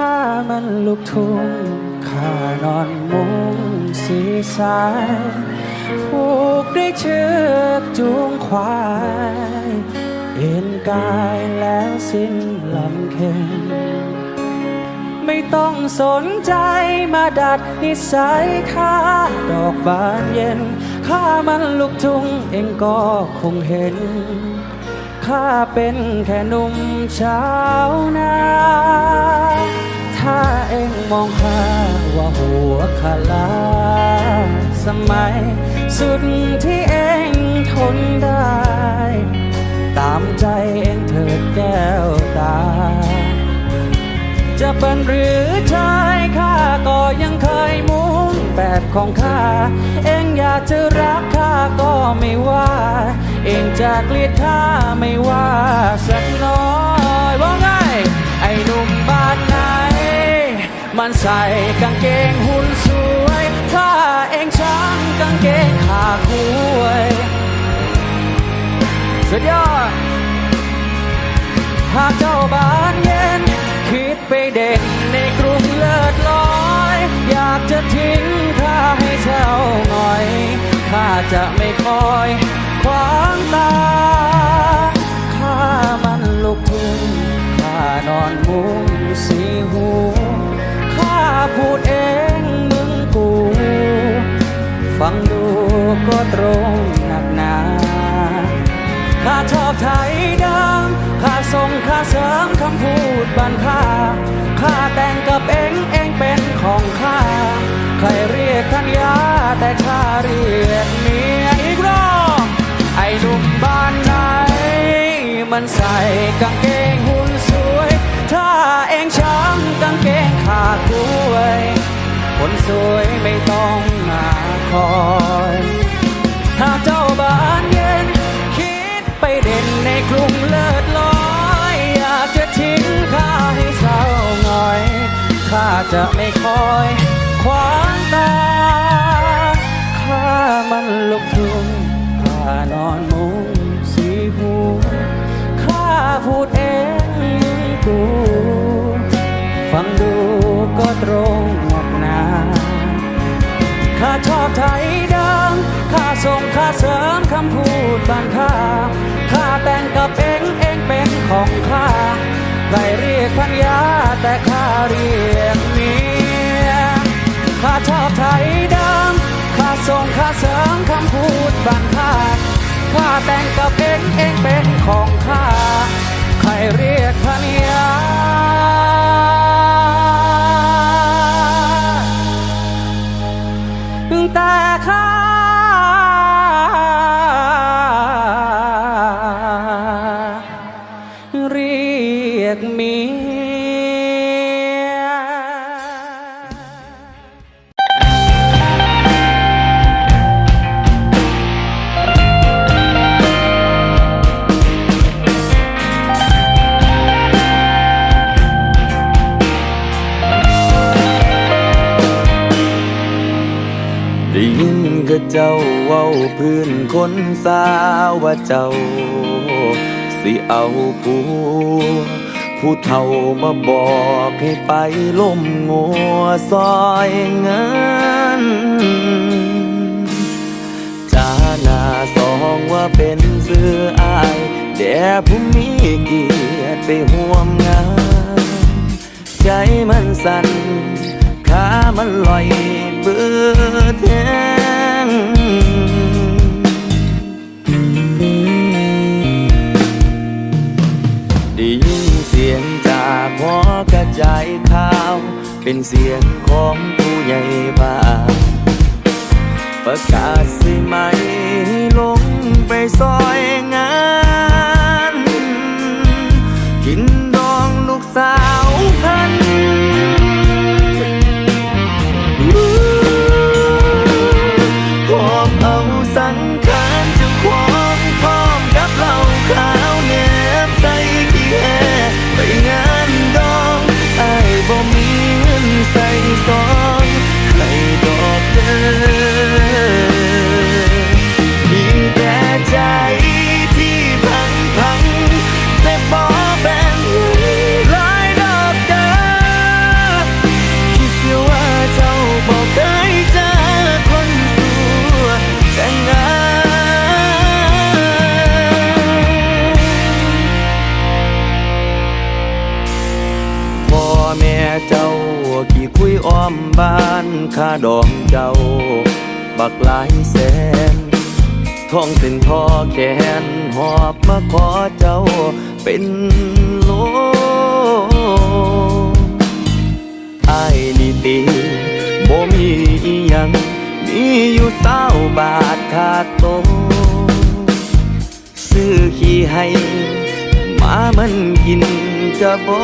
ข้ามันลูกทุ่งข้านอนมุงสีสายผูกด้วยเชือกจูงควาย เอ็นกายแล้วสิ้นลำเค็งไม่ต้องสนใจมาดัดนิสัยข้าดอกบานเย็นข้ามันลูกทุ่งเองก็คงเห็นข้าเป็นแค่หนุ่มชาวนา มองข้าว่าหัวขลาสมัย สุดที่เองทนได้ ตามใจเองเถิดแก้วตา จะเป็นหรือชายข้าก็ยังเคยมุ่งแบบของข้า เองอยากจะรักข้าก็ไม่ว่า เองจะเกลียดข้าไม่ว่าสักน้อยว่าไง ไอ้หนุ่มบ้านไหน มันใส่กางเกงหุ่นสวยถ้าเองช้างกางเกงขาคุยสุดยอดหากเจ้าบ้านเย็น คิดไปเด่นในกรุงเลิศลอย อยากจะทิ้งข้าให้เช่าหน่อยข้าจะไม่คอยขวางตาข้ามันลูกทุ่งข้านอนมุงสีหู พูดเองมึงกู ฟังดูก็ตรงหนักหนา ข้าชอบไทยดิมข้าส่งข้าเสริมคำพูดบันค่าข้าแต่งกับเองเองเป็นของข้า ใครเรียกท่านยาแต่ข้าเรียกเมียอีกรอบไอ้หนุ่มบ้านไหนมันใส่กางเกงหุ่นส เองช้ำกางเกงขาดด้วย คนสวยไม่ต้องมาคอยหากเจ้าบ้านเย็น คิดไปเด่นในกรุงเลิศลอย อยากจะทิ้งข้าให้เศร้าหงอย ข้าจะไม่คอย ส่งข้าเสริมคำพูดบางข้าข้าแต่งกับเองเองเป็นของข้าใครเรียกพันยาแต่ข้าเรียกเมียข้าชอบไทยดังข้าส่งข้าเสริมคำพูดบางข้าข้าแต่งกับเองเองเป็นของข้าใครเรียกพันยา พื้นคนสาวว่าเจ้า สิเอาผัวผู้เฒ่ามาบอกให้ไปล่มงัวซอยเงินจาหน้าสองว่าเป็นเสื้ออายแด่ผู้มีเกียรติไปห่วมงาน ใจมันสั่นขามันลอยเบื่อแท้ ใจข่าว เป็นเสียงของผู้ใหญ่บ้านประกาศสิไหมลงไปซอยงาน กินดองลูกสาว ค่าดองเจ้า บักหลายแสนท่องส้นทอแขนหอบมาขอเจ้าเป็นโลไอ้นี่ตีบ่มีอิหยัง มีอยู่เศร้าบาทขาดโต ซื้อขี้ให้ มามันกินจะบ่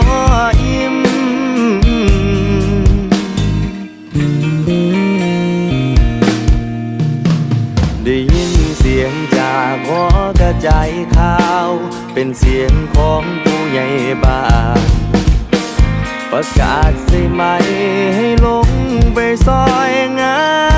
ใจข่าว เป็นเสียงของผู้ใหญ่บ้านประกาศใส่ไหมให้ลงไปซอยงาน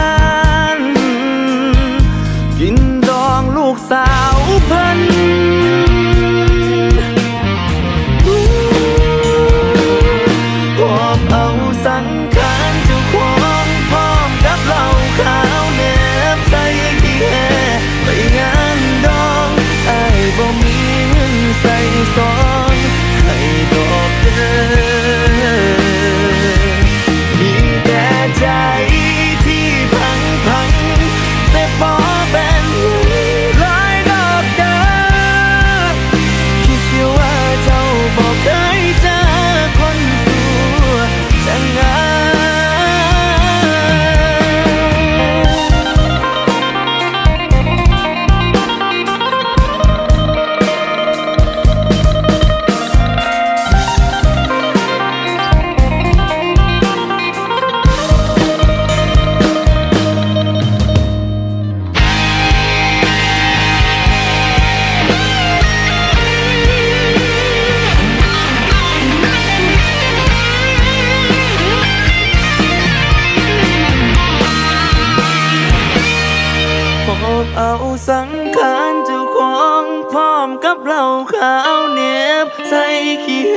สังขารเจ้าของพร้อมกับเหล้าขาวเหน็บใส่ขี้แห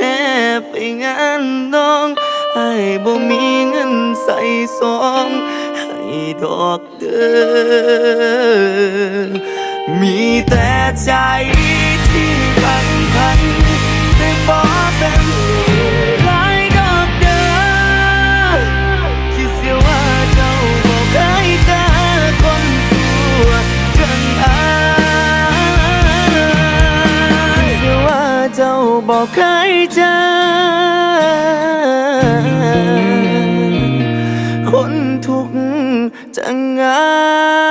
บไปงานน้องไอ้บ่มีเงินใส่ซองให้ดอกเด้อมีแต่ใจ บอกเคยเจอ คนทุกข์จังอา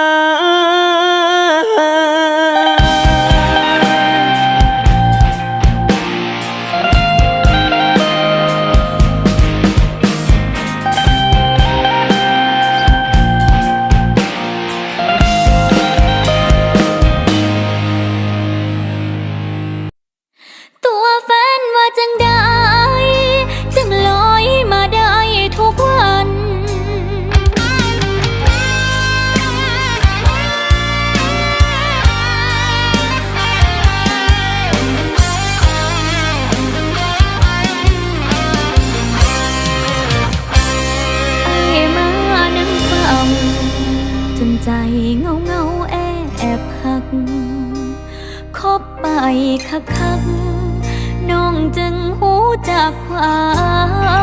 จากควา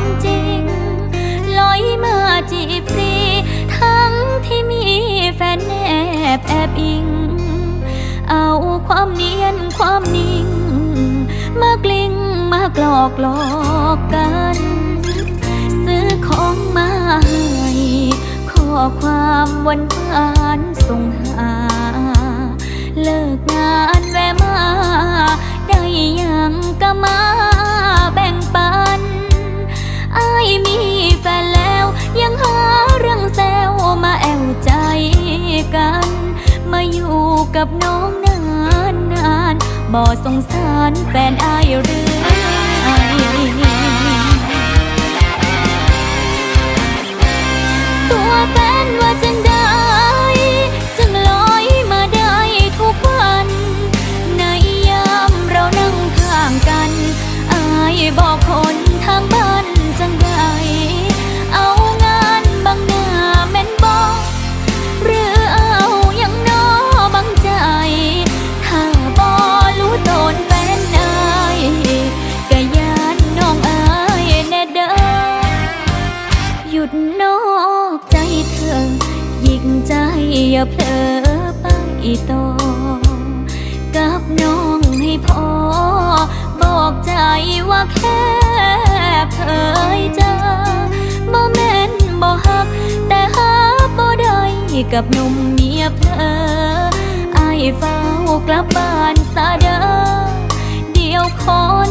มจริง ลอยมาจีบซีทั้งที่มีแฟนแอบแอบอิง เอาความเนียนความนิ่ง มากลิ้งมากหลอกหลอกกัน ซื้อของมาให้ข้อความวานหวานส่งหา เลิกงานแวะมา ได้หยังก็มาแบ่งปันอายมีแฟนแล้วยังหาเรื่องแซวมาแอวใจกัน มาอยู่กับน้องนานนานบ่สงสารแฟนอายหรือไอตัวแฟนว่าจังได้ กับหนุ่มเมียเพลออายเฝ้ากลับบ้านซาเดอเดียวคน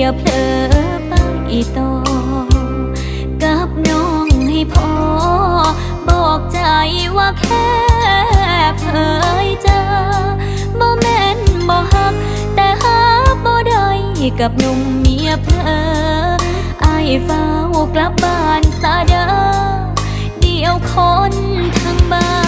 อย่าเผลอไปต่อกับน้องให้พอ บอกใจว่าแค่เผยเจอบ่แม่นบ่ฮัก แต่หาบ่ได้กับหนุ่มเมียเพลออายเฝ้ากลับบ้านซาเด้อเดียวคนทั้งบ้าน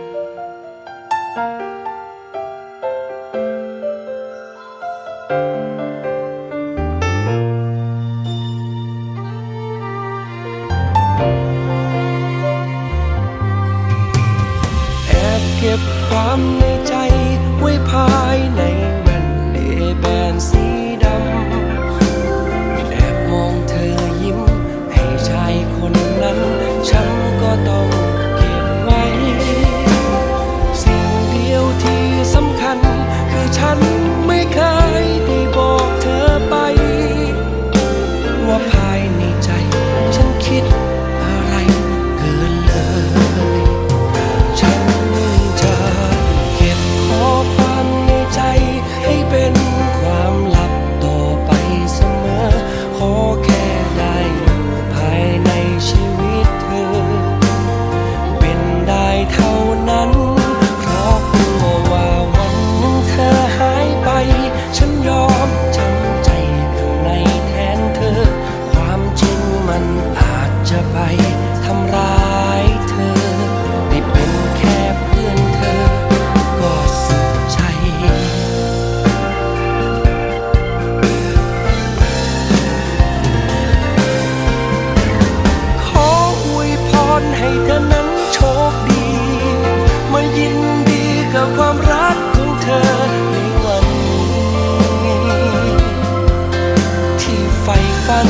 ัน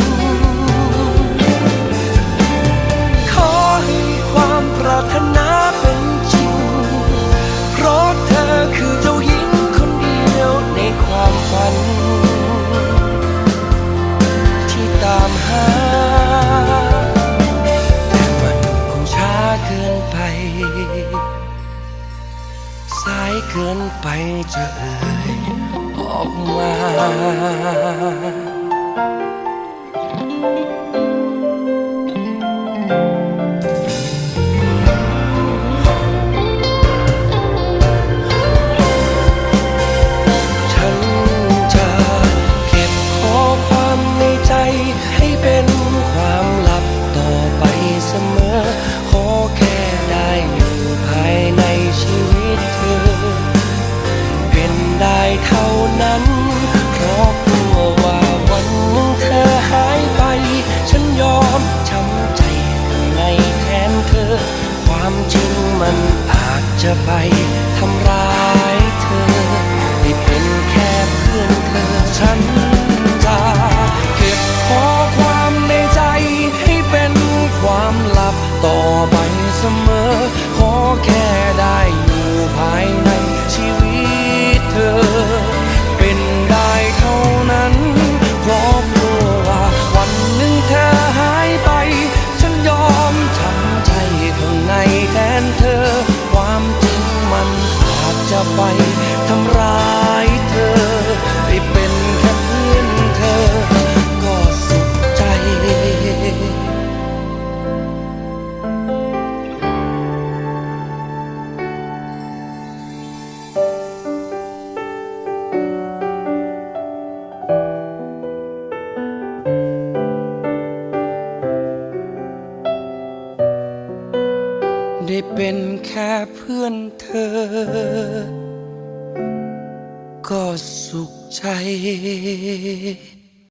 ขอให้ความปรารถนาเป็นจริง เพราะเธอคือเจ้าหญิงคนเดียวในความฝัน ที่ตามหา แต่มันคงช้าเกินไป สายเกินไปจะเอ่ยออกมา จะไปทำร้ายเธอไม่เป็นแค่เพื่อนเธอฉัน